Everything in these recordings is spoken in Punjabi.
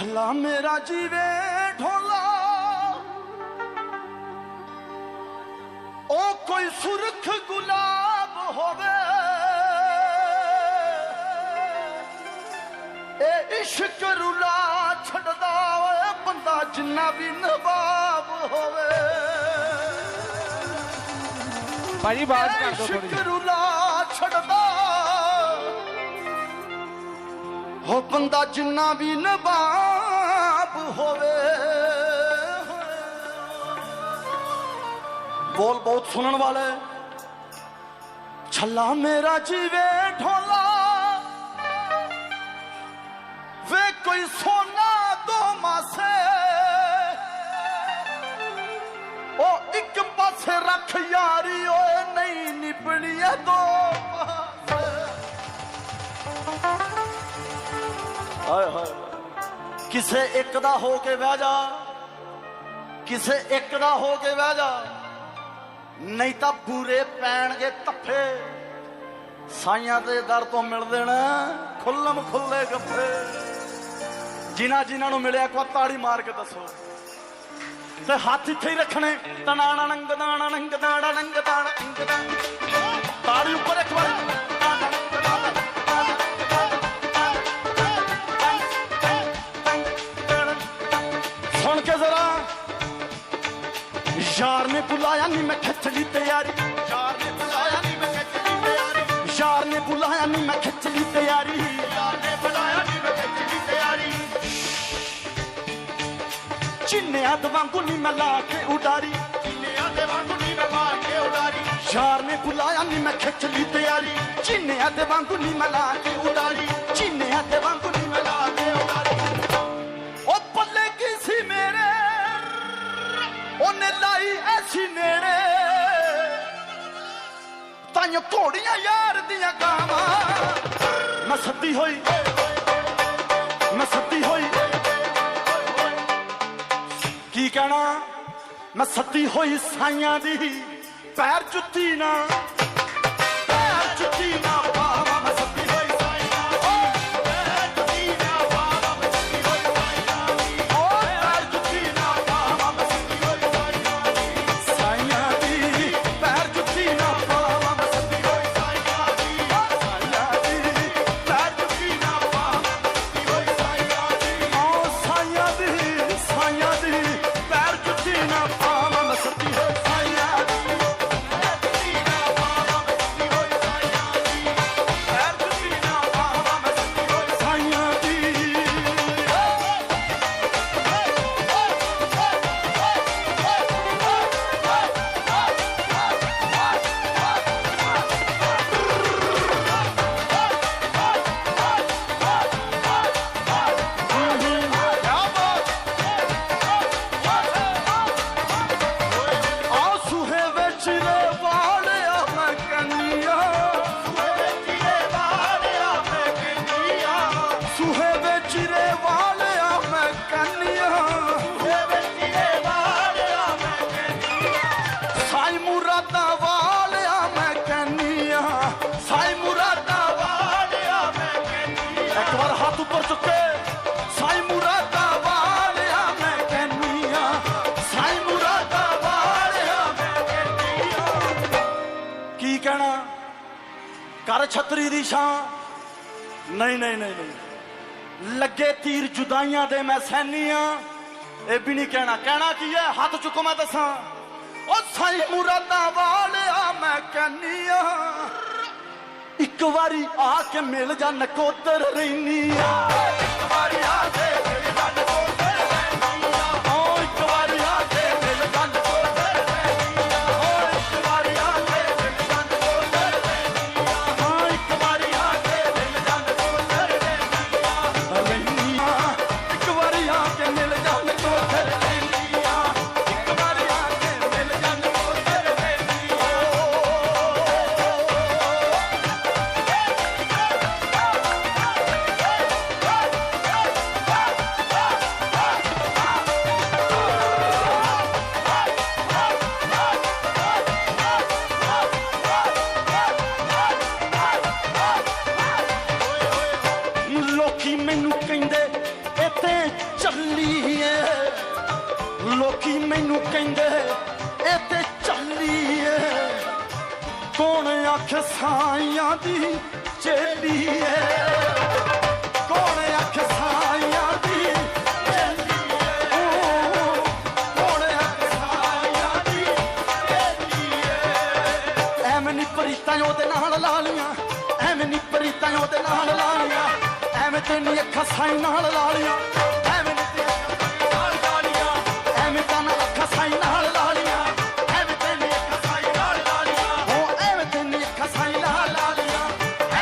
ਛੱਲਾ ਮੇਰਾ ਜੀਵੇ ਢੋਲਾ। ਉਹ ਕੋਈ ਸੁਰਖ ਗੁਲਾਬ ਹੋਵੇ। ਇਹ ਇਸ਼ਕ ਰੁਲਾ ਛੱਡਦਾ ਓਏ ਬੰਦਾ ਜਿੰਨਾ ਵੀ ਨਵਾਬ ਹੋਵੇ। ਭਾਜੀ ਬਾਤ ਕਰ ਦੋ ਥੋੜੀ ਇਸ਼ਕ ਰੁਲਾ ਛੱਡਦਾ ਹੋ ਬੰਦਾ ਜਿੰਨਾ ਵੀ ਨਵਾਬ ਹੋਵੇ ਬੋਲ ਬਹੁਤ ਸੁਣਨ ਵਾਲੇ ਛੱਲਾ ਮੇਰਾ ਜੀਵੇ ਢੋਲਾ, ਵੇ ਕੋਈ ਸੋਨਾ ਦੋ ਮਾਸੇ। ਉਹ ਇੱਕ ਪਾਸੇ ਰੱਖ ਯਾਰੀ, ਓਏ ਨਹੀਂ ਨਿਭਣੀ ਐ ਦੋ। ਹਾਏ ਹਾਏ। ਕਿਸੇ ਇੱਕ ਦਾ ਹੋ ਕੇ ਬਹਿ ਜਾ। ਕਿਸੇ ਇੱਕ ਦਾ ਹੋ ਕੇ ਬਹਿ ਜਾ। ਨਹੀਂ ਤਾਂ ਬੂਰੇ ਪੈਣਗੇ ਤੱਫੇ ਸਾਈਆਂ ਦੇ ਦਰ ਤੋਂ ਮਿਲਦੇ ਨੇ ਖੁੱਲਮ ਖੁੱਲੇ ਗੱਫੇ। ਜਿਨ੍ਹਾਂ ਜਿਨ੍ਹਾਂ ਨੂੰ ਮਿਲਿਆ ਕੋ ਤਾੜੀ ਮਾਰ ਕੇ ਦੱਸੋ। ਤੇ ਹੱਥ ਇੱਥੇ ਹੀ ਰੱਖਣੇ। ਤਨਾਣਾ ਨੰਗ ਦਾਣਾ ਨੰਗ ਦਾਣਾ ਨੰਗ ਦਾਣਾ ਤਾੜੀ ਉੱਪਰ ਇੱਕ ਵਾਰ। ਨੇ ਬੁਲਾਇਆ ਨਹੀਂ ਮੈਂ ਖਿੱਚ ਲਈ ਤਿਆਰੀ। ਯਾਰ ਨੇ ਬੁਲਾਇਆ ਨਹੀਂ ਮੈਂ ਖਿੱਚ ਲਈ ਤਿਆਰੀ। ਯਾਰ ਨੇ ਬੁਲਾਇਆ ਨਹੀਂ ਮੈਂ ਖਿੱਚ ਲਈ ਤਿਆਰੀ। ਯਾਰ ਨੇ ਬੁਲਾਇਆ ਨਹੀਂ ਮੈਂ ਖਿੱਚ ਲਈ ਤਿਆਰੀ। ਚਿੰਨਿਆਂ ਦੇ ਵਾਂਗੂ ਨਹੀਂ ਮੈਂ ਲਾ ਕੇ ਉਡਾਰੀ। ਚਿੰਨਿਆਂ ਦੇ ਵਾਂਗੂ ਨਹੀਂ ਮੈਂ ਲਾ ਕੇ ਉਡਾਰੀ। ਯਾਰ ਨੇ ਬੁਲਾਇਆ ਨਹੀਂ ਮੈਂ ਖਿੱਚ ਲਈ ਤਿਆਰੀ। ਚਿੰਨਿਆਂ ਦੇ ਵਾਂਗੂ ਨਹੀਂ ਮੈਂ ਲਾ ਕੇ ਉਡਾਰੀ। ਚਿੰਨਿਆਂ ਦੇ ਵਾਂਗੂ ਨਹੀਂ ਮੈਂ ਲਾ ਕੇ ਉਹਨੇ ਲਾਈ ਐਸੀ ਨੇੜੇ। ਤਾਈਓ ਘੋੜੀਆਂ ਯਾਰ ਦੀਆਂ ਗਾਵਾਂ। ਮੈਂ ਸੱਦੀ ਹੋਈ, ਮੈਂ ਸੱਦੀ ਹੋਈ। ਕੀ ਕਹਿਣਾ? ਮੈਂ ਸੱਦੀ ਹੋਈ ਸਾਈਆਂ ਦੀ ਪੈਰ ਜੁੱਤੀ ਨਾ ਕਰ ਛਤਰੀ ਦੀ ਛਾਂ। ਨਹੀਂ ਨਹੀਂ ਨਹੀਂ ਨਹੀਂ। ਲੱਗੇ ਤੀਰ ਜੁਦਾਈਆਂ ਦੇ ਮੈਂ ਸੈਨੀਆਂ। ਇਹ ਵੀ ਨਹੀਂ ਕਹਿਣਾ। ਕਹਿਣਾ ਕੀ ਹੈ? ਹੱਥ ਚੁੱਕੋ ਮੈਂ ਦੱਸਾਂ। ਉਹ ਸਾਈ ਮੁਰਾਦਾਂ ਵਾਲਿਆ ਮੈਂ ਕੰਨੀਆਂ ਇੱਕ ਵਾਰੀ ਆ ਕੇ ਮਿਲ ਜਾ ਨਕੋਦਰ ਰਹਿਨੀਆਂ। ਇੱਕ ਵਾਰੀ ਆ ਕੇ ਚੱਲੀ ਏ। ਲੋਕੀ ਮੈਨੂੰ ਕਹਿੰਦੇ ਇਹ ਤੇ ਚੱਲੀ ਏ। ਕੌਣ ਆਖੇ ਸਾਈਆਂ ਦੀ ਚੇਲੀ ਏ। ਤੇ ਨੀ ਅੱਖਾਂ ਸਾਈ ਨਾਲ ਲਾ ਐਵੇਂ ਨੀ ਤੇ ਨਾਲ ਲਾ ਐਵੇਂ ਤਾਂ ਅੱਖਾਂ ਸਾਈ ਨਾਲ ਲਾ ਐਵੇਂ ਤੇ ਨੀ ਅੱਖਾਂ ਸਾਈ ਨਾਲ ਲਾ ਲੀਆਂ। ਐਵੇਂ ਤੇ ਨੀ ਅੱਖਾਂ ਸਾਈ ਨਾਲ ਲਾ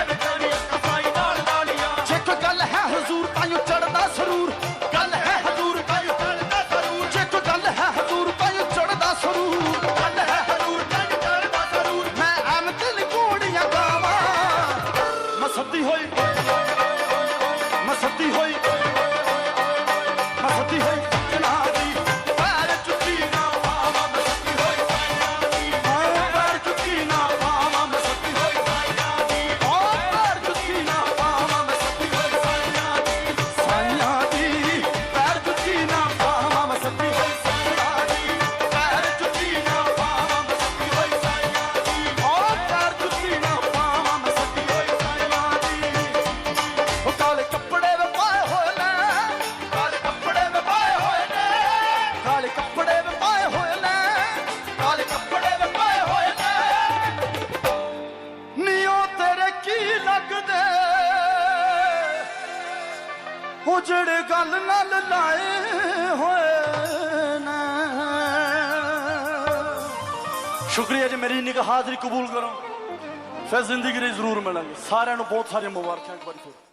ਐਵੇਂ ਤੇ ਨੀ ਅੱਖਾਂ ਸਾਈ ਨਾਲ ਲਾ ਜੇ ਕੋਈ ਗੱਲ ਹੈ ਹਜ਼ੂਰ ਤਾਈਓ ਚੜਦਾ ਸਰੂਰ। ਗੱਲ ਹੈ ਹਜ਼ੂਰ ਤਾਈਓ ਚੜਦਾ ਸਰੂਰ। ਜੇ ਕੋਈ ਗੱਲ ਹੈ ਹਜ਼ੂਰ ਤਾਈਓ ਚੜਦਾ ਸਰੂਰ। ਗੱਲ ਹੈ ਹਜ਼ੂਰ ਤਾਈਓ ਚੜਦਾ ਸਰੂਰ। ਮੈਂ ਐਵੇਂ ਤੇ ਨੀ ਗੋੜੀਆਂ ਗਾਵਾਂ। ਮੈਂ ਸੱਦੀ ਹੋਈ ਉਹ ਜਿਹੜੇ ਗੱਲ ਨਾਲ ਲਾਏ ਹੋਏ ਨੇ। ਸ਼ੁਕਰੀਆ ਜੀ, ਮੇਰੀ ਨਿਕ ਹਾਜ਼ਰੀ ਕਬੂਲ ਕਰੋ। ਫਿਰ ਜ਼ਿੰਦਗੀ ਲਈ ਜ਼ਰੂਰ ਮਿਲਾਂਗੇ। ਸਾਰਿਆਂ ਨੂੰ ਬਹੁਤ ਸਾਰੀਆਂ ਮੁਬਾਰਕਾਂ ਇੱਕ ਵਾਰੀ ਫਿਰ।